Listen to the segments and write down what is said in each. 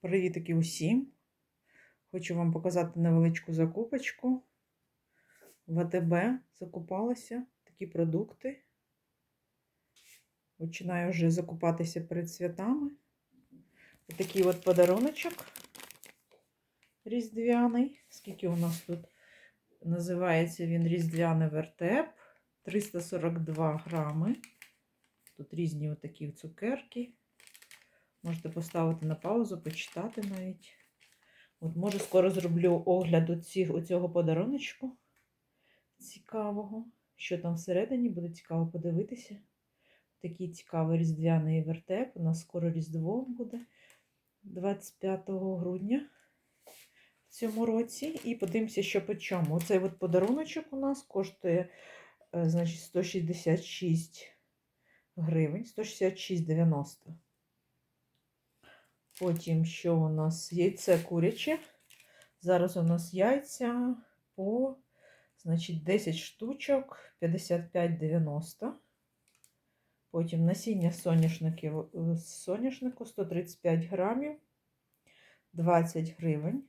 Привітики усім! Хочу вам показати невеличку закупочку. В АТБ закупалася такі продукти. Починаю вже закупатися перед святами. Такий от подаруночок різдвяний. Скільки у нас тут називається він різдвяний вертеп. 342 грами. Тут різні отакі цукерки. Можете поставити на паузу, почитати навіть. От, може, скоро зроблю огляд оці, оцього подаруночку цікавого. Що там всередині, буде цікаво подивитися. Такий цікавий різдвяний вертеп. У нас скоро Різдво буде 25 грудня в цьому році. І подивимося, що по чому. Оцей от подаруночок у нас коштує е, значить, 166 гривень, 166,90. Потім, що у нас? Яйце куряче. Зараз у нас яйця по, значить, 10 штучок, 55,90. Потім насіння соняшників, соняшнику 135 грамів, 20 гривень.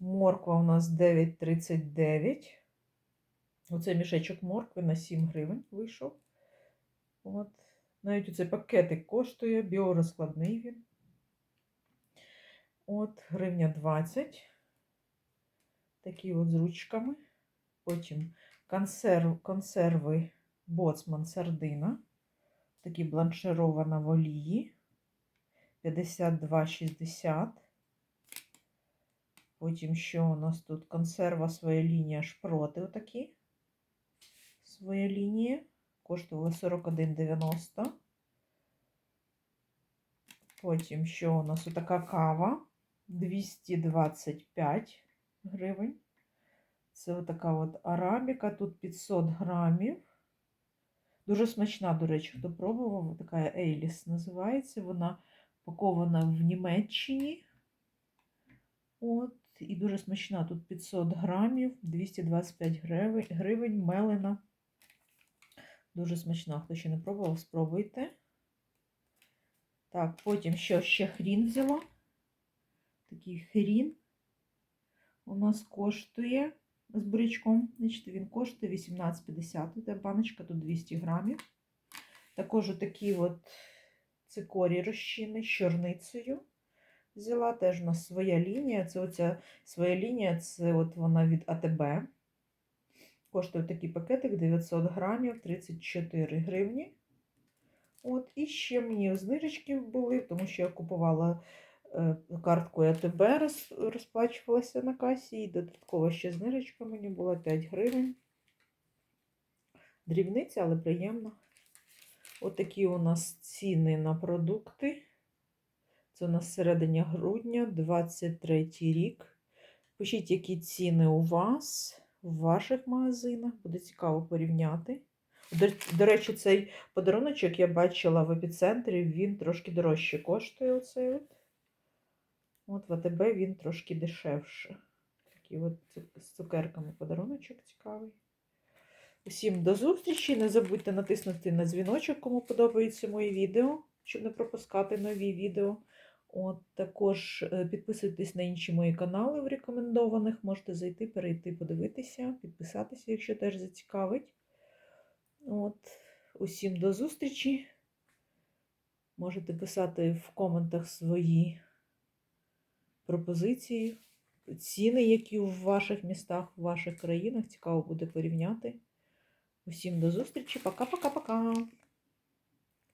Морква у нас 9,39. Оце мішечок моркви на 7 гривень вийшов. От. Навіть оцей пакетик коштує, біорозкладний він. От, гривня 20. Такі от з ручками. Потім консерв, консерви боцман сардина. Такі бланширована в олії. 52,60. Потім що у нас тут? Консерва своя лінія шпроти отакі. Своя лінія. Коштували 41,90. Потім що у нас? Отака кава. 225 гривень. Це отака от арабіка, тут 500 грамів. Дуже смачна, до речі, хто пробував, така Ейліс називається. Вона пакована в Німеччині. От, і дуже смачна. Тут 500 грамів, 225 гривень, мелена. Дуже смачна. Хто ще не пробував, спробуйте. Так, потім що ще хрін взяла такий хрін у нас коштує з бурячком. Значить, він коштує 18,50. Це баночка тут 200 грамів. Також такі от цикорі розчини з чорницею. Взяла теж у нас своя лінія. Це оця своя лінія, це от вона від АТБ. Коштує такий пакетик 900 грамів, 34 гривні. От, і ще мені знижечки були, тому що я купувала карткою АТБ розплачувалася на касі, і додатково ще знижечка мені була 5 гривень. Дрібниця, але приємно. Отакі у нас ціни на продукти. Це у нас середині грудня, 23 рік. Пишіть, які ціни у вас, в ваших магазинах. Буде цікаво порівняти. До речі, цей подаруночок я бачила в епіцентрі, він трошки дорожче коштує оцей от. От в АТБ він трошки дешевше. Такий от з цукерками подаруночок цікавий. Усім до зустрічі. Не забудьте натиснути на дзвіночок, кому подобається моє відео, щоб не пропускати нові відео. От, Також е, підписуйтесь на інші мої канали в рекомендованих. Можете зайти, перейти, подивитися, підписатися, якщо теж зацікавить. От, Усім до зустрічі. Можете писати в коментах свої пропозиції, ціни, які в ваших містах, в ваших країнах. Цікаво буде порівняти. Усім до зустрічі. Пока-пока-пока.